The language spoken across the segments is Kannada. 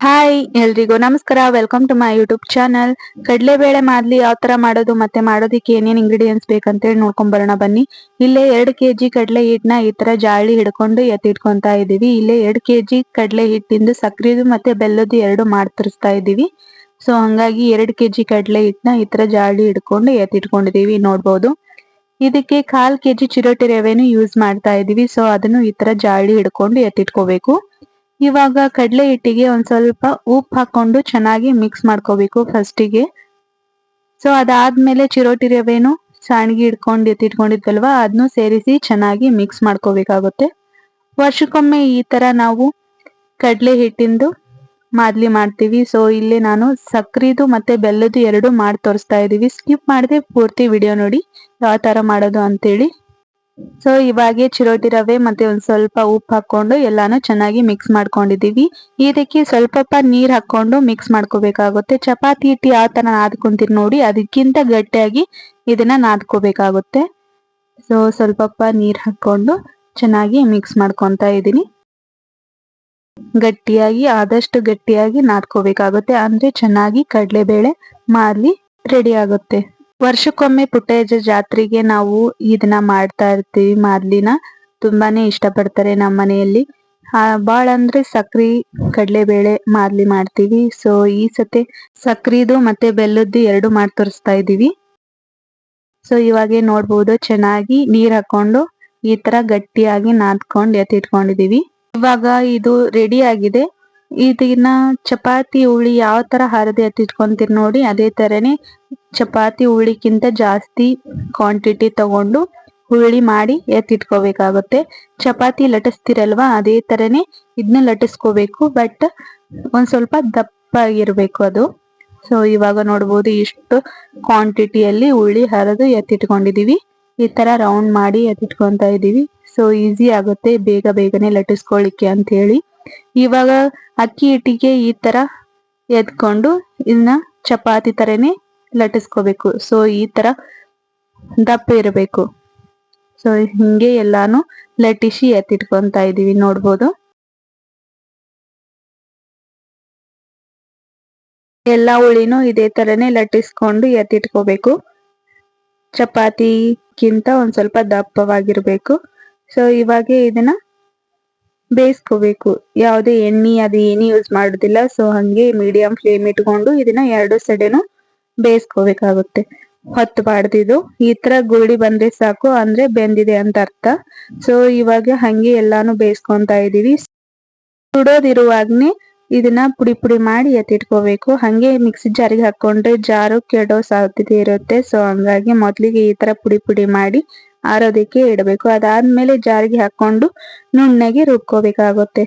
ಹಾಯ್ ಎಲ್ರಿಗೂ ನಮಸ್ಕಾರ. Welcome to my YouTube channel ಕಡಲೆಬೇಳೆ ಮಾದ್ಲಿ ಯಾವ ತರ ಮಾಡೋದು, ಮತ್ತೆ ಮಾಡೋದಕ್ಕೆ ಏನೇನ್ ಇಂಗ್ರೀಡಿಯೆಂಟ್ಸ್ ಬೇಕಂತೇಳಿ ನೋಡ್ಕೊಂಡ್ ಬರೋಣ ಬನ್ನಿ. ಇಲ್ಲೇ ಎರಡ್ ಕೆಜಿ ಕಡಲೆ ಹಿಟ್ಟನ್ನ ಈ ತರ ಜಾಳಿ ಹಿಡ್ಕೊಂಡು ಎತ್ತಿಟ್ಕೊಂತಾ ಇದೀವಿ ಇಲ್ಲೇ ಎರಡ್ ಕೆಜಿ ಕಡಲೆ ಹಿಟ್ಟಿಂದು ಸಕ್ರಿದು ಮತ್ತೆ ಬೆಲ್ಲದ್ದು ಎರಡು ಮಾಡ್ತಿರ್ಸ್ತಾ ತರಿಸ್ತಾ ಇದೀವಿ ಸೊ ಹಂಗಾಗಿ ಎರಡ್ ಕೆಜಿ ಕಡಲೆ ಹಿಟ್ಟನ್ನ ಈ ತರ ಜಾಳಿ ಹಿಡ್ಕೊಂಡು ಎತ್ತಿಟ್ಕೊಂಡಿದೀವಿ ನೋಡ್ಬೋದು. ಇದಕ್ಕೆ ಕಾಲ್ ಕೆಜಿ ಚಿರೋಟಿ ರವೆನು ಯೂಸ್ ಮಾಡ್ತಾ ಇದೀವಿ ಸೊ ಅದನ್ನು ಈ ತರ ಜಾಳಿ ಹಿಡ್ಕೊಂಡು ಎತ್ತಿಟ್ಕೋಬೇಕು. ಇವಾಗ ಕಡಲೆ ಹಿಟ್ಟಿಗೆ ಒಂದ್ ಸ್ವಲ್ಪ ಉಪ್ಪು ಹಾಕೊಂಡು ಚೆನ್ನಾಗಿ ಮಿಕ್ಸ್ ಮಾಡ್ಕೋಬೇಕು ಫಸ್ಟಿಗೆ ಸೊ ಅದಾದ್ಮೇಲೆ ಚಿರೋಟಿ ರವೆನು ಸಾಣಿಗೆ ಇಟ್ಕೊಂಡು ಎತ್ತಿಟ್ಕೊಂಡಿದ್ವಲ್ವಾ ಅದನ್ನು ಸೇರಿಸಿ ಚೆನ್ನಾಗಿ ಮಿಕ್ಸ್ ಮಾಡ್ಕೋಬೇಕಾಗುತ್ತೆ. ವರ್ಷಕ್ಕೊಮ್ಮೆ ಈ ತರ ನಾವು ಕಡಲೆ ಹಿಟ್ಟಿಂದು ಮಾದ್ಲಿ ಮಾಡ್ತೀವಿ. ಸೊ ಇಲ್ಲಿ ನಾನು ಸಕ್ರಿದು ಮತ್ತೆ ಬೆಲ್ಲದು ಎರಡು ಮಾಡಿ ತೋರಿಸ್ತಾ ಇದೀವಿ. ಸ್ಕಿಪ್ ಮಾಡದೆ ಪೂರ್ತಿ ವಿಡಿಯೋ ನೋಡಿ, ಯಾವ ತರ ಮಾಡೋದು ಅಂತೇಳಿ. ಸೊ ಇವಾಗೆ ಚಿರೋಟಿ ರವೆ ಮತ್ತೆ ಒಂದ್ ಸ್ವಲ್ಪ ಉಪ್ಪು ಹಾಕೊಂಡು ಎಲ್ಲಾನು ಚೆನ್ನಾಗಿ ಮಿಕ್ಸ್ ಮಾಡ್ಕೊಂಡಿದೀವಿ. ಇದಕ್ಕೆ ಸ್ವಲ್ಪ ನೀರ್ ಹಾಕೊಂಡು ಮಿಕ್ಸ್ ಮಾಡ್ಕೋಬೇಕಾಗುತ್ತೆ. ಚಪಾತಿ ಹಿಟ್ಟಿ ಯಾವ ತರ ನಾದ್ಕೊಂತೀರಿ ನೋಡಿ, ಅದಕ್ಕಿಂತ ಗಟ್ಟಿಯಾಗಿ ಇದನ್ನ ನಾದ್ಕೋಬೇಕಾಗುತ್ತೆ. ಸೊ ಸ್ವಲ್ಪ ನೀರ್ ಹಾಕೊಂಡು ಚೆನ್ನಾಗಿ ಮಿಕ್ಸ್ ಮಾಡ್ಕೊಂತ ಇದೀನಿ. ಗಟ್ಟಿಯಾಗಿ, ಆದಷ್ಟು ಗಟ್ಟಿಯಾಗಿ ನಾದ್ಕೋಬೇಕಾಗುತ್ತೆ. ಅಂದ್ರೆ ಚೆನ್ನಾಗಿ ಕಡಲೆಬೇಳೆ ಮಾರ್ಲಿ ರೆಡಿ ಆಗುತ್ತೆ. ವರ್ಷಕ್ಕೊಮ್ಮೆ ಪುಟ್ಟಯ್ಯಜ್ಜ ಜಾತ್ರೆಗೆ ನಾವು ಇದನ್ನ ಮಾಡ್ತಾ ಇರ್ತೀವಿ. ಮಾದ್ಲಿನ ತುಂಬಾನೇ ಇಷ್ಟ ಪಡ್ತಾರೆ ನಮ್ಮ ಮನೆಯಲ್ಲಿ. ಬಾಳ ಅಂದ್ರೆ ಸಕ್ರಿ, ಕಡಲೆಬೇಳೆ ಮಾದ್ಲಿ ಮಾಡ್ತೀವಿ. ಸೊ ಈ ಸತಿ ಸಕ್ರಿದು ಮತ್ತೆ ಬೆಲ್ಲದ್ದು ಎರಡು ಮಾಡಿ ತೋರಿಸ್ತಾ ಇದೀವಿ ಸೊ ಇವಾಗೆ ನೋಡ್ಬೋದು ಚೆನ್ನಾಗಿ ನೀರ್ ಹಾಕೊಂಡು ಈ ತರ ಗಟ್ಟಿಯಾಗಿ ನಾದ್ಕೊಂಡು ಎತ್ತಿಟ್ಕೊಂಡಿದೀವಿ ಇವಾಗ ಇದು ರೆಡಿ ಆಗಿದೆ. ಇದನ್ನ ಚಪಾತಿ ಹುಳಿ ಯಾವ ತರ ಹರದಿ ಎತ್ತಿಟ್ಕೊಂತೀರಿ ನೋಡಿ, ಅದೇ ತರನೇ ಚಪಾತಿ ಹುಳಿಗಿಂತ ಜಾಸ್ತಿ ಕ್ವಾಂಟಿಟಿ ತಗೊಂಡು ಹುಳಿ ಮಾಡಿ ಎತ್ತಿಟ್ಕೋಬೇಕಾಗುತ್ತೆ. ಚಪಾತಿ ಲಟಿಸ್ತಿರಲ್ವಾ ಅದೇ ತರನೇ ಇದನ್ನ ಲಟಿಸ್ಕೋಬೇಕು ಬಟ್ ಒಂದ್ ಸ್ವಲ್ಪ ದಪ್ಪ ಆಗಿರ್ಬೇಕು ಅದು. ಸೊ ಇವಾಗ ನೋಡ್ಬೋದು ಇಷ್ಟು ಕ್ವಾಂಟಿಟಿಯಲ್ಲಿ ಹುಳಿ ಹರಿದು ಎತ್ತಿಟ್ಕೊಂಡಿದೀವಿ. ಈ ತರ ರೌಂಡ್ ಮಾಡಿ ಎತ್ತಿಟ್ಕೊಂತ ಇದೀವಿ. ಸೊ ಈಸಿ ಆಗುತ್ತೆ, ಬೇಗ ಬೇಗನೆ ಲಟಿಸ್ಕೊಳ್ಳಿಕ್ಕೆ ಅಂತ ಹೇಳಿ ಇವಾಗ ಅಕ್ಕಿ ಹಿಟ್ಟಿಗೆ ಈ ತರ ಎದ್ಕೊಂಡು ಇದನ್ನ ಚಪಾತಿ ತರನೇ ಲಟಿಸ್ಕೋಬೇಕು ಸೊ ಈ ತರ ದಪ್ಪ ಇರಬೇಕು. ಸೊ ಹಿಂಗೆ ಎಲ್ಲಾನು ಲಟ್ಟಿಸಿ ಎತ್ತಿಟ್ಕೊಂತ ಇದೀವಿ. ನೋಡ್ಬೋದು? ಎಲ್ಲಾ ಹುಳಿನೂ ಇದೇ ತರನೇ ಲಟ್ಟಿಸ್ಕೊಂಡು ಎತ್ತಿಟ್ಕೋಬೇಕು. ಚಪಾತಿಗಿಂತ ಒಂದ್ ಸ್ವಲ್ಪ ದಪ್ಪವಾಗಿರ್ಬೇಕು. ಸೊ ಇವಾಗೆ ಇದನ್ನ ಬೇಯಿಸ್ಕೋಬೇಕು. ಯಾವುದೇ ಎಣ್ಣೆ, ಅದು ಏನು ಯೂಸ್ ಮಾಡೋದಿಲ್ಲ. ಸೊ ಹಂಗೆ ಮೀಡಿಯಂ ಫ್ಲೇಮ್ ಇಟ್ಕೊಂಡು ಇದನ್ನ ಎರಡು ಸೈಡೇನು ಬೇಯಿಸ್ಕೋಬೇಕಾಗುತ್ತೆ. ಹೊತ್ತು ಬಾಡ್ದಿದ್ದು ಈ ತರ ಗುಳ್ಳಿ ಬಂದ್ರೆ ಸಾಕು, ಅಂದ್ರೆ ಬೆಂದಿದೆ ಅಂತ ಅರ್ಥ. ಸೊ ಇವಾಗ ಹಂಗೆ ಎಲ್ಲಾನು ಬೇಯಿಸ್ಕೊಂತ ಇದೀವಿ ಸುಡೋದಿರುವಾಗ್ನೆ ಇದನ್ನ ಪುಡಿ ಪುಡಿ ಮಾಡಿ ಎತ್ತಿಟ್ಕೋಬೇಕು. ಹಂಗೆ ಮಿಕ್ಸಿ ಜಾರಿಗೆ ಹಾಕೊಂಡ್ರೆ ಜಾರು, ಕೆಡೋ ಸಾಧ್ಯತೆ ಇರುತ್ತೆ. ಸೊ ಹಂಗಾಗಿ ಮೊದ್ಲಿಗೆ ಈ ತರ ಪುಡಿ ಪುಡಿ ಮಾಡಿ ಆರೋದಕ್ಕೆ ಇಡಬೇಕು. ಅದಾದ್ಮೇಲೆ ಜಾರಿಗೆ ಹಾಕೊಂಡು ನುಣ್ಣಗೆ ರುಬ್ಕೋಬೇಕಾಗುತ್ತೆ.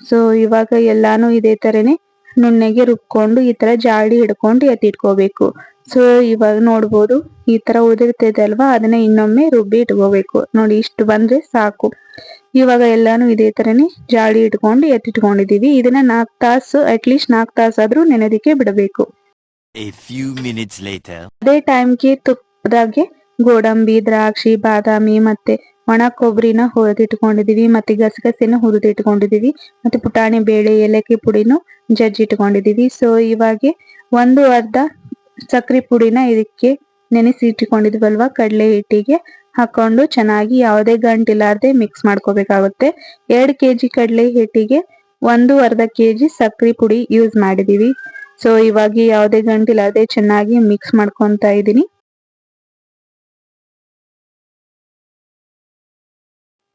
ಸೊ ಇವಾಗ ಎಲ್ಲಾನು ಇದೇ ತರನೇ ನುಣ್ಣಗೆ ರುಬ್ಕೊಂಡು ಈ ತರ ಜಾಡಿ ಹಿಡ್ಕೊಂಡು ಎತ್ತಿಟ್ಕೋಬೇಕು. ಸೊ ಇವಾಗ ನೋಡ್ಬೋದು ಈ ತರ ಉದಿರ್ತೈತೆ ಅಲ್ವಾ ಅದನ್ನ ಇನ್ನೊಮ್ಮೆ ರುಬ್ಬಿ ಇಟ್ಕೋಬೇಕು. ನೋಡಿ ಇಷ್ಟು ಬಂದ್ರೆ ಸಾಕು. ಇವಾಗ ಎಲ್ಲಾನು ಇದೇ ತರನೇ ಜಾಡಿ ಇಟ್ಕೊಂಡು ಎತ್ತಿಟ್ಕೊಂಡಿದೀವಿ. ಇದನ್ನ ನಾಲ್ಕು ತಾಸು ಅಟ್ಲೀಸ್ಟ್ ನಾಲ್ಕು ತಾಸಾದ್ರೂ ನೆನೆದಿಕ್ಕೆ ಬಿಡಬೇಕು. ಅದೇ ಟೈಮ್ಗೆ ತುಪ್ಪದಾಗೆ ಗೋಡಂಬಿ, ದ್ರಾಕ್ಷಿ, ಬಾದಾಮಿ ಮತ್ತೆ ಒಣ ಕೊಬ್ಬರಿನ ಹುರಿದಿಟ್ಕೊಂಡಿದೀವಿ ಮತ್ತೆ ಗಸಗಸೆನ ಹುರಿದಿಟ್ಕೊಂಡಿದೀವಿ ಮತ್ತೆ ಪುಟಾಣಿ, ಬೇಳೆ, ಏಲಕ್ಕಿ ಪುಡಿನು ಜಜ್ಜಿ ಇಟ್ಕೊಂಡಿದೀವಿ ಸೊ ಇವಾಗ ಒಂದು ಅರ್ಧ ಸಕ್ರೆ ಪುಡಿನ ಇದಕ್ಕೆ ನೆನೆಸಿ ಇಟ್ಕೊಂಡಿದ್ವಲ್ವಾ ಕಡಲೆ ಹಿಟ್ಟಿಗೆ ಹಾಕೊಂಡು ಚೆನ್ನಾಗಿ ಯಾವುದೇ ಗಂಟಿಲಾರ್ದೆ ಮಿಕ್ಸ್ ಮಾಡ್ಕೋಬೇಕಾಗುತ್ತೆ. ಎರಡು ಕೆಜಿ ಕಡಲೆ ಹಿಟ್ಟಿಗೆ ಒಂದು ಅರ್ಧ ಕೆಜಿ ಸಕ್ರೆ ಪುಡಿ ಯೂಸ್ ಮಾಡಿದೀವಿ ಸೊ ಇವಾಗ ಯಾವುದೇ ಗಂಟಿಲಾರ್ದೆ ಚೆನ್ನಾಗಿ ಮಿಕ್ಸ್ ಮಾಡ್ಕೊಂತ ಇದೀನಿ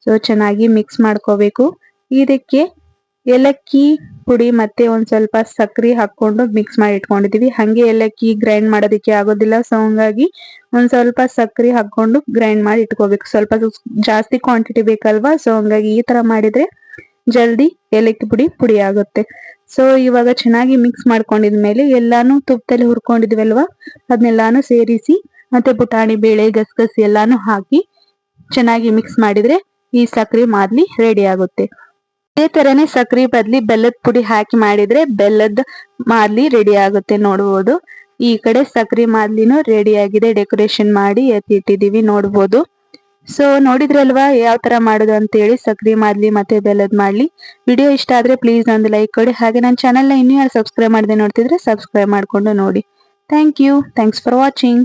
ಸೊ ಚೆನ್ನಾಗಿ ಮಿಕ್ಸ್ ಮಾಡ್ಕೋಬೇಕು. ಇದಕ್ಕೆ ಏಲಕ್ಕಿ ಪುಡಿ ಮತ್ತೆ ಒಂದ್ ಸ್ವಲ್ಪ ಸಕ್ರಿ ಹಾಕೊಂಡು ಮಿಕ್ಸ್ ಮಾಡಿ ಇಟ್ಕೊಂಡಿದೀವಿ. ಹಂಗೆ ಏಲಕ್ಕಿ ಗ್ರೈಂಡ್ ಮಾಡೋದಕ್ಕೆ ಆಗೋದಿಲ್ಲ. ಸೊ ಹಂಗಾಗಿ ಒಂದ್ ಸ್ವಲ್ಪ ಸಕ್ರಿ ಹಾಕೊಂಡು ಗ್ರೈಂಡ್ ಮಾಡಿ ಇಟ್ಕೋಬೇಕು. ಸ್ವಲ್ಪ ಜಾಸ್ತಿ ಕ್ವಾಂಟಿಟಿ ಬೇಕಲ್ವಾ? ಸೊ ಹಂಗಾಗಿ ಈ ತರ ಮಾಡಿದ್ರೆ ಜಲ್ದಿ ಏಲಕ್ಕಿ ಪುಡಿ ಪುಡಿ ಆಗುತ್ತೆ. ಸೊ ಇವಾಗ ಚೆನ್ನಾಗಿ ಮಿಕ್ಸ್ ಮಾಡ್ಕೊಂಡಿದ್ಮೇಲೆ ಎಲ್ಲಾನು ತುಪ್ಪದಲ್ಲಿ ಹುರ್ಕೊಂಡಿದ್ವಲ್ವಾ? ಅದನ್ನೆಲ್ಲಾನು ಸೇರಿಸಿ ಮತ್ತೆ ಪುಟಾಣಿ ಬೇಳೆ, ಗಸಗಸೆ ಎಲ್ಲಾನು ಹಾಕಿ ಚೆನ್ನಾಗಿ ಮಿಕ್ಸ್ ಮಾಡಿದ್ರೆ ಈ ಸಕ್ರಿ ಮಾದ್ಲಿ ರೆಡಿ ಆಗುತ್ತೆ. ಇದೇ ತರನೇ ಸಕ್ರಿ ಬದ್ಲಿ ಬೆಲ್ಲದ ಪುಡಿ ಹಾಕಿ ಮಾಡಿದ್ರೆ ಬೆಲ್ಲದ ಮಾದ್ಲಿ ರೆಡಿ ಆಗುತ್ತೆ ನೋಡ್ಬೋದು. ಈ ಕಡೆ ಸಕ್ರಿ ಮಾದ್ಲಿನೂ ರೆಡಿ ಆಗಿದೆ. ಡೆಕೋರೇಷನ್ ಮಾಡಿ ಎತ್ತಿಟ್ಟಿದೀವಿ ನೋಡ್ಬೋದು. ಸೊ ನೋಡಿದ್ರಲ್ವಾ ಯಾವ ತರ ಮಾಡೋದು ಅಂತೇಳಿ ಸಕ್ರಿ ಮಾಡ್ಲಿ ಮತ್ತೆ ಬೆಲ್ಲದ್ ಮಾಡ್ಲಿ ವಿಡಿಯೋ ಇಷ್ಟ ಆದ್ರೆ ಪ್ಲೀಸ್ ಒಂದು ಲೈಕ್ ಕೊಡಿ. ಹಾಗೆ ನನ್ನ ಚಾನೆಲ್ನ ಇನ್ನೂ ಯಾರು ಸಬ್ಸ್ಕ್ರೈಬ್ ಮಾಡದೆ ನೋಡ್ತಿದ್ರೆ ಸಬ್ಸ್ಕ್ರೈಬ್ ಮಾಡ್ಕೊಂಡು ನೋಡಿ. Thank you thanks for watching